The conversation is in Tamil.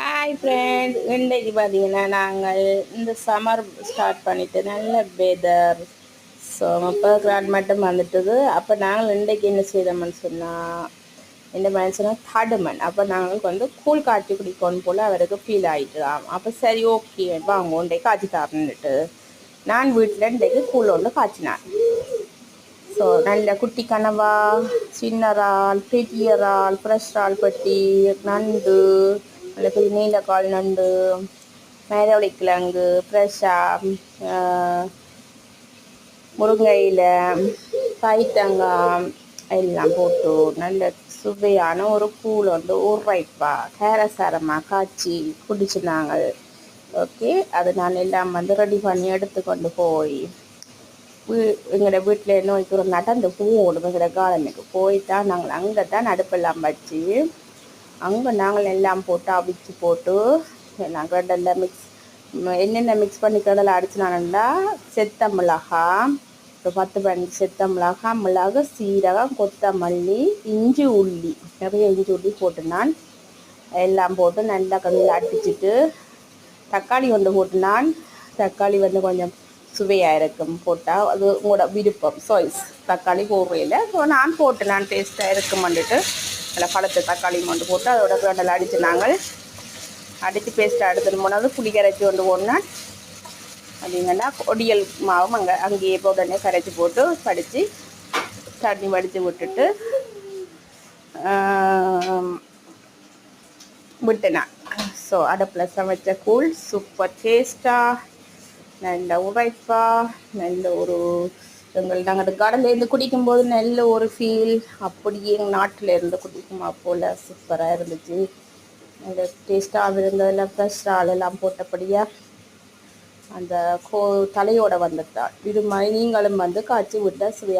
ஹாய் ஃப்ரெண்ட் இன்றைக்கு பார்த்தீங்கன்னா நாங்கள் இந்த சம்மர் ஸ்டார்ட் பண்ணிட்டு நல்ல வெதர் ஸோ முப்பது கிராட் மட்டும் வந்துட்டுது. அப்போ நாங்கள் இன்றைக்கு என்ன செய்தோம்னு சொன்னால் இந்த மனுஷனா தடுமன் அப்போ நாங்களுக்கு வந்து கூழ் காய்ச்சி குடிக்கணும் போல் அவருக்கு ஃபீல் ஆகிட்டுதான் அப்போ சரி ஓகே வாங்க இன்றைக்கு காய்ச்சி தரணுன்ட்டு நான் வீட்டில் இன்றைக்கு கூழ் ஒன்று காய்ச்சினான் ஸோ நல்ல குட்டி கனவா சின்ன இறால் பெரிய இறால் ஃப்ரெஷ் இறால் பட்டி நண்டு நல்ல பெரிய நீலக்கால் நண்டு மேலவளி கிழங்கு ஃப்ரெஷ்ஷாக முருங்கையில் பைத்தங்காய் எல்லாம் போட்டு நல்ல சுவையான ஒரு கூழ் வந்து ஊறுரைப்பா கேரசாரமாக காய்ச்சி குடிச்சினாங்க ஓகே அது நான் எல்லாம் வந்து ரெடி பண்ணி எடுத்துக்கொண்டு போய் வீ எங்களோட வீட்டில் இன்னும் ஒரு நடந்து போகணும் எங்களோட கார்டனுக்கு தான் நாங்கள் அங்கே தான் அடுப்பெல்லாம் வச்சு அங்கே நாங்கள் எல்லாம் போட்டு அவிச்சு போட்டு எல்லாம் கடலில் மிக்ஸ் என்னென்ன மிக்ஸ் பண்ணி கடலை அடிச்சினானுண்டா? செத்த மிளகா ஒரு பத்து பதினஞ்சு செத்த மிளகா மிளகு சீரகம் கொத்தமல்லி இஞ்சி உள்ளி நிறைய இஞ்சி உள்ளி போட்டு நான் எல்லாம் போட்டு நல்லா கண்ணில் அடிச்சுட்டு தக்காளி வந்து போட்டு நான் தக்காளி வந்து கொஞ்சம் சுவையாக இருக்கும் போட்டால் அது உங்களோட விருப்பம். சாய்ஸ் தக்காளி போடுறையில் ஸோ நான் போட்டு நான் டேஸ்ட்டாக இருக்குமெண்டுட்டு நல்லா பழத்தை தக்காளி மட்டும் போட்டு அதோட கடலை அடித்து நாங்கள் அடித்து பேஸ்ட்டை எடுத்துகிட்டு போனாலும் புளி கரைச்சி கொண்டு போனால் அப்படிங்கன்னா ஒடியல் மாவும் அங்கே அங்கேயே உடனே கரைச்சி போட்டு படித்து தண்ணி வடித்து விட்டுட்டு விட்டுனேன் ஸோ அடுப்பில் சமைச்ச கூழ் சூப்பர் டேஸ்ட்டாக நல்ல உரைப்பா நல்ல ஒரு எங்கள் நாங்கள் கடலேருந்து குடிக்கும்போது நல்ல ஒரு ஃபீல் அப்படியே எங்கள் நாட்டில் இருந்து குடிக்குமா போல் சூப்பராக இருந்துச்சு. அந்த டேஸ்ட்டாக இருந்ததில் ஃப்ரெஷ் ஆளெல்லாம் போட்டபடியாக அந்த கோ தலையோட வந்துட்டா இது மாதிரி நீங்களும் வந்து காய்ச்சி விட்டால் சுவையாக